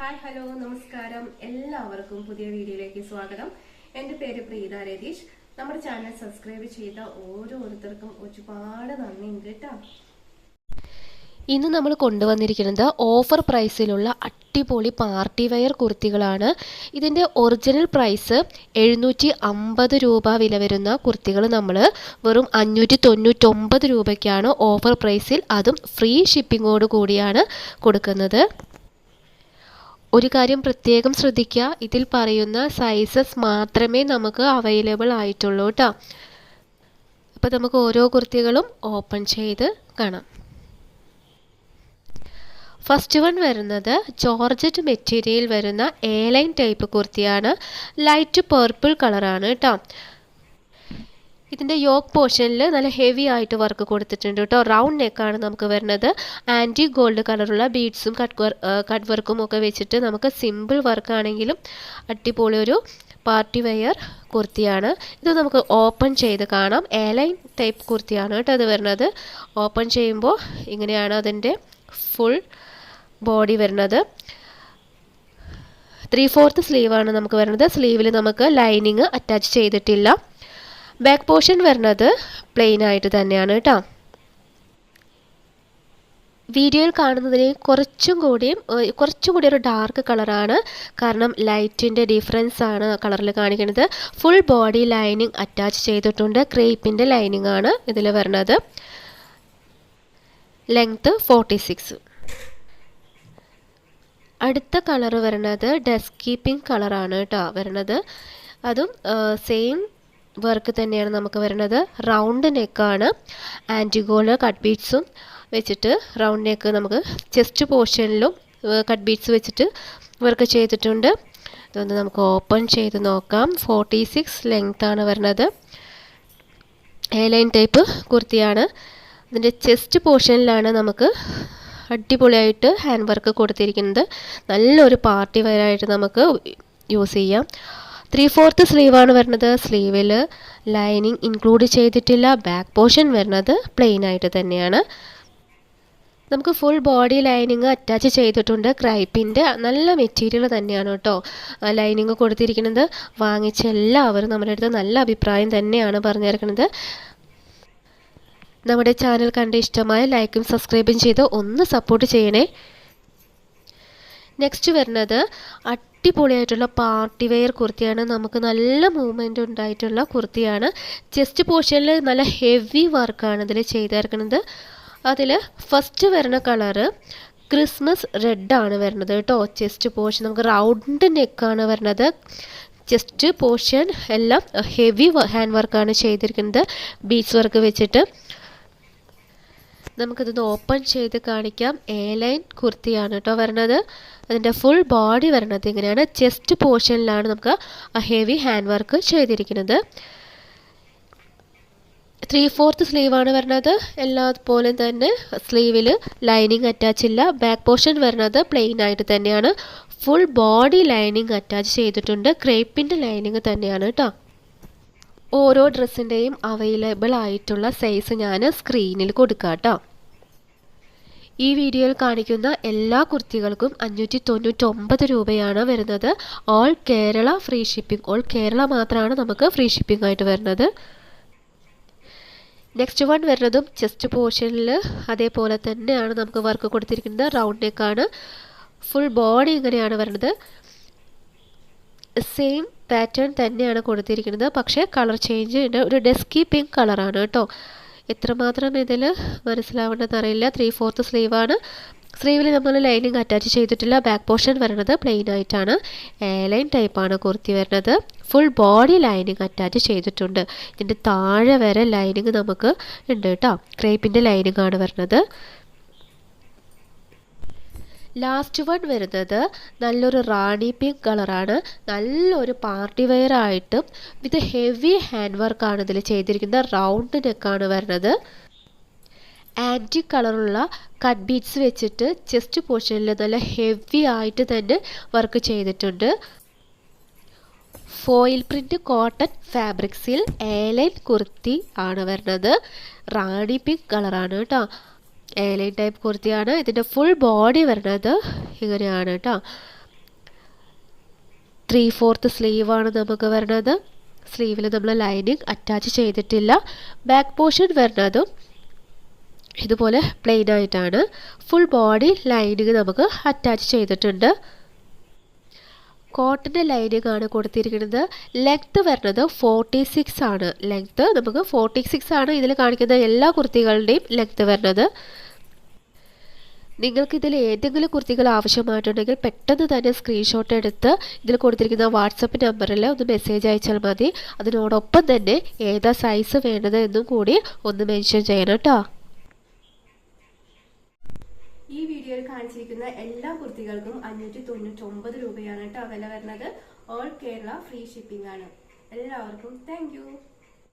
Hi hello നമസ്കാരം. എല്ലാവർക്കും പുതിയ വീഡിയോയിലേക്ക് സ്വാഗതം. എന്റെ പേര് പ്രീത രതീഷ്. നമ്മുടെ ചാനൽ സബ്സ്ക്രൈബ് ചെയ്ത ഓരോരുത്തർക്കും ഒരുപാട് നന്ദിയുണ്ട് കേട്ടോ. ഇന്ന് നമ്മൾ കൊണ്ടുവന്നിരിക്കുന്നത് ഓഫർ പ്രൈസിലുള്ള അടിപൊളി പാർട്ടി വെയർ കുർത്തികളാണ്. ഇതിന്റെ ഒറിജിനൽ പ്രൈസ് എഴുന്നൂറ്റി അമ്പത് രൂപ വില വരുന്ന കുർത്തികൾ നമ്മൾ വെറും അഞ്ഞൂറ്റി തൊണ്ണൂറ്റൊമ്പത് രൂപയ്ക്കാണ് ഓഫർ പ്രൈസിൽ അതും ഫ്രീ ഷിപ്പിങ്ങോട് കൂടിയാണ് കൊടുക്കുന്നത്. ഒരു കാര്യം പ്രത്യേകം ശ്രദ്ധിക്കുക. ഇതിൽ പറയുന്ന സൈസസ് മാത്രമേ നമുക്ക് അവൈലബിൾ ആയിട്ടുള്ളൂ കേട്ടോ അപ്പോൾ നമുക്ക് ഓരോ കുർത്തികളും ഓപ്പൺ ചെയ്ത് കാണാം. ഫസ്റ്റ് വൺ വരുന്നത് ജോർജറ്റ് മെറ്റീരിയൽ വരുന്ന എ ലൈൻ ടൈപ്പ് കുർത്തിയാണ് ലൈറ്റ് പേർപ്പിൾ കളറാണ് കേട്ടോ ഇതിന്റെ യോക്ക് പോർഷനിൽ നല്ല ഹെവി ആയിട്ട് വർക്ക് കൊടുത്തിട്ടുണ്ട് കേട്ടോ. റൗണ്ട് നെക്കാണ് നമുക്ക് വരുന്നത്. ആന്റി ഗോൾഡ് കളറുള്ള ബീഡ്സും കട്ട് കട്ട് വർക്കും ഒക്കെ വെച്ചിട്ട് നമുക്ക് സിമ്പിൾ വർക്കാണെങ്കിലും അടിപൊളി ഒരു പാർട്ടി വെയർ കുർത്തിയാണ്. ഇത് നമുക്ക് ഓപ്പൺ ചെയ്ത് കാണാം. എലൈൻ ടൈപ്പ് കുർത്തിയാണ് കേട്ടോ അത് വരുന്നത്. ഓപ്പൺ ചെയ്യുമ്പോൾ ഇങ്ങനെയാണ് അതിന്റെ ഫുൾ ബോഡി വരുന്നത്. ത്രീ ഫോർത്ത് സ്ലീവാണ് നമുക്ക് വരുന്നത്. സ്ലീവിൽ നമുക്ക് ലൈനിങ് അറ്റാച്ച് ചെയ്തിട്ടില്ല. ബാക്ക് പോർഷൻ വരുന്നത് പ്ലെയിൻ ആയിട്ട് തന്നെയാണ് കേട്ടോ. വീഡിയോയിൽ കാണുന്നതിന് കുറച്ചും കൂടിയും കുറച്ചും കൂടി ഒരു ഡാർക്ക് കളറാണ് കാരണം ലൈറ്റിന്റെ ഡിഫറൻസ് ആണ് കളറിൽ കാണിക്കുന്നത്. ഫുൾ ബോഡി ലൈനിങ് അറ്റാച്ച് ചെയ്തിട്ടുണ്ട്. ക്രേപ്പിന്റെ ലൈനിങ് ആണ് ഇതിൽ വരുന്നത്. ലെങ്ത്ത് ഫോർട്ടി സിക്സ് അടുത്ത കളർ വരുന്നത് ഡെസ്കീപ്പിംഗ് കളറാണ് കേട്ടോ വരുന്നത്. അതും സെയിം വർക്ക് തന്നെയാണ് നമുക്ക് വരുന്നത്. റൗണ്ട് നെക്കാണ് ആന്റിഗോൾ കട്ട് ബീഡ്സും വെച്ചിട്ട് റൗണ്ട് നെക്ക് നമുക്ക് ചെസ്റ്റ് പോർഷനിലും കട്ട് ബീഡ്സ് വെച്ചിട്ട് വർക്ക് ചെയ്തിട്ടുണ്ട്. ഇതൊന്ന് നമുക്ക് ഓപ്പൺ ചെയ്ത് നോക്കാം. ഫോർട്ടി സിക്സ് ലെങ്ത് ആണ് വരുന്നത്. എ ലൈൻ ടൈപ്പ് കുർത്തിയാണ് അതിന്റെ ചെസ്റ്റ് പോർഷനിലാണ് നമുക്ക് അടിപൊളിയായിട്ട് ഹാൻഡ് വർക്ക് കൊടുത്തിരിക്കുന്നത്. നല്ലൊരു പാർട്ടി വെയറായിട്ട് നമുക്ക് യൂസ് ചെയ്യാം. ത്രീ ഫോർത്ത് സ്ലീവാണ് വരുന്നത്. സ്ലീവിൽ ലൈനിങ് ഇൻക്ലൂഡ് ചെയ്തിട്ടില്ല. ബാക്ക് പോർഷൻ വരുന്നത് പ്ലെയിൻ ആയിട്ട് തന്നെയാണ്. നമുക്ക് ഫുൾ ബോഡി ലൈനിങ് അറ്റാച്ച് ചെയ്തിട്ടുണ്ട്. ക്രൈപ്പിന്റെ നല്ല മെറ്റീരിയൽ തന്നെയാണ് കേട്ടോ. ലൈനിങ് കൊടുത്തിരിക്കുന്നത്. വാങ്ങിച്ച എല്ലാവരും നമ്മുടെ അടുത്ത് നല്ല അഭിപ്രായം തന്നെയാണ് പറഞ്ഞിരിക്കുന്നത്. നമ്മുടെ ചാനൽ കണ്ട് ഇഷ്ടമായ ലൈക്കും സബ്സ്ക്രൈബും ചെയ്ത് ഒന്ന് സപ്പോർട്ട് ചെയ്യണേ. നെക്സ്റ്റ് വരുന്നത് അടിപൊളിയായിട്ടുള്ള പാർട്ടി വെയർ കുർത്തിയാണ്. നമുക്ക് നല്ല മൂവ്മെന്റ് ഉണ്ടായിട്ടുള്ള കുർത്തിയാണ്. ചെസ്റ്റ് പോർഷനിൽ നല്ല ഹെവി വർക്കാണ് ഇതിൽ ചെയ്തിരിക്കുന്നത് അതിൽ ഫസ്റ്റ് വരുന്ന കളറ് ക്രിസ്മസ് റെഡാണ് വരുന്നത് കേട്ടോ. ചെസ്റ്റ് പോർഷൻ നമുക്ക് റൗണ്ട് നെക്കാണ് വരുന്നത്. ചെസ്റ്റ് പോർഷൻ എല്ലാം ഹെവി ഹാൻഡ് വർക്കാണ് ചെയ്തിരിക്കുന്നത്. ബീച്ച് വർക്ക് വെച്ചിട്ട്. നമുക്കിതൊന്ന് ഓപ്പൺ ചെയ്ത് കാണിക്കാം. എ ലൈൻ കുർത്തിയാണ് കേട്ടോ വരണത്. അതിന്റെ ഫുൾ ബോഡി വരണത് ഇങ്ങനെയാണ്. ചെസ്റ്റ് പോർഷനിലാണ് നമുക്ക് ഹെവി ഹാൻഡ് വർക്ക് ചെയ്തിരിക്കുന്നത്. ത്രീ ഫോർത്ത് സ്ലീവാണ് വരുന്നത് എല്ലാ പോലെ തന്നെ സ്ലീവിൽ ലൈനിങ് അറ്റാച്ച് ഇല്ല. ബാക്ക് പോർഷൻ വരുന്നത് പ്ലെയിൻ ആയിട്ട് തന്നെയാണ്. ഫുൾ ബോഡി ലൈനിങ് അറ്റാച്ച് ചെയ്തിട്ടുണ്ട്. ക്രേപ്പിന്റെ ലൈനിങ് തന്നെയാണ് കേട്ടോ ഓരോ ഡ്രസ്സിന്റെയും അവൈലബിൾ ആയിട്ടുള്ള സൈസ് ഞാൻ സ്ക്രീനിൽ കൊടുക്കാം കേട്ടോ ഈ വീഡിയോയിൽ കാണിക്കുന്ന എല്ലാ കുർത്തികൾക്കും അഞ്ഞൂറ്റി തൊണ്ണൂറ്റൊമ്പത് രൂപയാണ് വരുന്നത്. All Kerala free shipping all Kerala മാത്രമാണ് നമുക്ക് ഫ്രീ ഷിപ്പിംഗ് ആയിട്ട് വരുന്നത്. നെക്സ്റ്റ് വൺ വരുന്നതും ചെസ്റ്റ് പോർഷനിൽ അതേപോലെ തന്നെയാണ് നമുക്ക് വർക്ക് കൊടുത്തിരിക്കുന്നത്. റൗണ്ട് നെക്കാണ് ഫുൾ ബോഡി ഇങ്ങനെയാണ് വരുന്നത്. സെയിം പാറ്റേൺ തന്നെയാണ് കൊടുത്തിരിക്കുന്നത്. പക്ഷേ കളർ ചേഞ്ച് ഒരു ഡെസ്കി പിങ്ക് കളറാണ് കേട്ടോ. എത്രമാത്രം ഇതിൽ മനസ്സിലാവേണ്ടതെന്ന് അറിയില്ല. ത്രീ ഫോർത്ത് ആണ്. സ്ലീവിൽ നമ്മൾ ലൈനിങ് അറ്റാച്ച് ചെയ്തിട്ടില്ല ബാക്ക് പോർഷൻ വരുന്നത് പ്ലെയിൻ ആയിട്ടാണ്. എ ലൈൻ ടൈപ്പാണ് കുർത്തി വരുന്നത് ഫുൾ ബോഡി ലൈനിങ് അറ്റാച്ച് ചെയ്തിട്ടുണ്ട്. ഇതിന്റെ താഴെ വരെ ലൈനിങ് നമുക്ക് ഉണ്ട് കേട്ടോ. ക്രേപ്പിന്റെ ലൈനിങ് ആണ് വരുന്നത് ലാസ്റ്റ് വൺ വരുന്നത് നല്ലൊരു റാണി പിങ്ക് കളറാണ് നല്ലൊരു പാർട്ടി വെയർ ആയിട്ടും വിത്ത് ഹെവി ഹാൻഡ് വർക്കാണ് ഇതിൽ ചെയ്തിരിക്കുന്നത്. റൗണ്ട് നെക്കാണ് വരുന്നത്. ആന്റി കളറുള്ള കട്ട് ബീഡ്സ് വെച്ചിട്ട് ചെസ്റ്റ് പോർഷനിൽ നല്ല ഹെവി ആയിട്ട് തന്നെ വർക്ക് ചെയ്തിട്ടുണ്ട്. ഫോയിൽ പ്രിന്റ് കോട്ടൺ ഫാബ്രിക്സിൽ ഏലൈൻ കുർത്തി ആണ് വരുന്നത്. റാണി പിങ്ക് കളറാണ് കേട്ടോ. എയർലൈൻ ടൈപ്പ് കുർത്തിയാണ്. ഇതിന്റെ ഫുൾ ബോഡി വരുന്നത് ഇങ്ങനെയാണ് കേട്ടോ ത്രീ ഫോർത്ത് സ്ലീവാണ് നമുക്ക് വരുന്നത്. സ്ലീവിൽ നമ്മൾ ലൈനിങ് അറ്റാച്ച് ചെയ്തിട്ടില്ല. ബാക്ക് പോർഷൻ വരുന്നതും ഇതുപോലെ പ്ലെയിൻ ആയിട്ടാണ്. ഫുൾ ബോഡി ലൈനിങ് നമുക്ക് അറ്റാച്ച് ചെയ്തിട്ടുണ്ട്. കോട്ടന്റെ ലൈനിങ് ആണ് കൊടുത്തിരിക്കുന്നത്. ലെങ്ത്ത് വരുന്നത് ഫോർട്ടി സിക്സ് ആണ്. ലെങ്ത്ത് നമുക്ക് ഫോർട്ടി സിക്സ് ആണ് ഇതിൽ കാണിക്കുന്ന എല്ലാ കുർത്തികളുടെയും ലെങ്ത്ത് വരുന്നത്. നിങ്ങൾക്ക് ഇതിൽ ഏതെങ്കിലും കുർത്തികൾ ആവശ്യമായിട്ടുണ്ടെങ്കിൽ പെട്ടെന്ന് തന്നെ സ്ക്രീൻഷോട്ട് എടുത്ത് ഇതിൽ കൊടുത്തിരിക്കുന്ന വാട്സപ്പ് നമ്പറിൽ ഒന്ന് മെസ്സേജ് അയച്ചാൽ മതി. അതിനോടൊപ്പം തന്നെ ഏതാ സൈസ് വേണ്ടത് എന്നും കൂടി ഒന്ന് മെൻഷൻ ചെയ്യണം കേട്ടോ. ഈ വീഡിയോയിൽ കാണിച്ചിരിക്കുന്ന എല്ലാ കുർത്തികൾക്കും അഞ്ഞൂറ്റി തൊണ്ണൂറ്റി ഒമ്പത് രൂപയാണ് കേട്ടോ വില വരുന്നത്. ഓൾ കേരള ഫ്രീ ഷിപ്പിംഗ് ആണ്. എല്ലാവർക്കും താങ്ക്